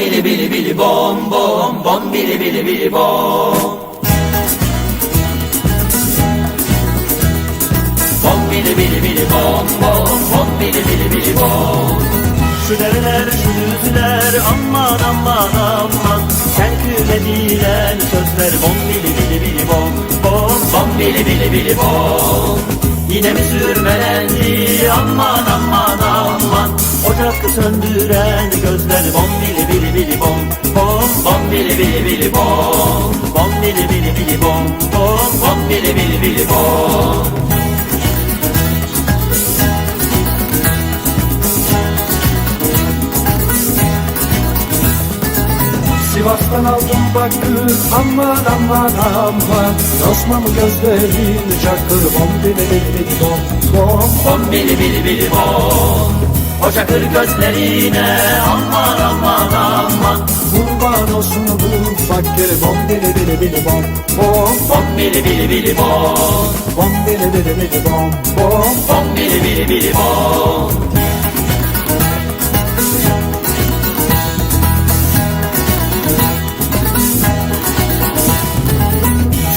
bili bili bili bom bom bom bili bili bili bom Bom bili bili bili bom bom bom bili bili bili bom Şu dereler şu düzler aman aman aman Terküle bilen sözler bom bili bili bili bom bom Bom bili bili bili bom Yine mi sürmelendi aman aman aman Ocak söndüren gözler bom bili bom bom Bom bili bili bili bom Bom bili bili bili bom bom Bom bili bili bili bom Sivas'tan aldım bakır aman aman aman Osmanlı gözlerin çakır bom bili bili bom bom Bom bili bili bili bom O çakır gözlerine aman aman fakir bom bili bili bili bom bom Bom bili bili bili bom bom bili bili bili bom bom Bom bili bili bili bom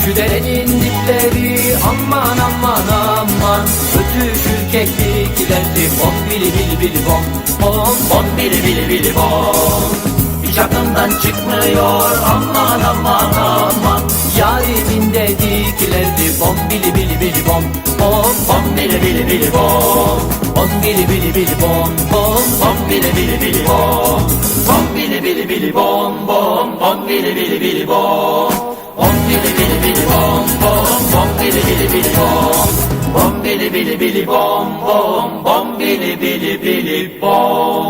Şu derenin dipleri aman aman aman Ötüşür kekliklerdi bom bili bili bili bom Bom bom bili bili bili bom Hiç aklımdan çıkmıyor aman aman aman Yarimin dediklerdi bom bili bili bili bom Bom bom bili bili bili bom Bom bili bili bili bom Bom bom bili bili bili bom Bom bili bili bili bom Bom bom bili bili bili bom Bom bili bili bili bom Bom bom bili bili bili bom Bom bili bili bili bom Bom bom bili bili bili bom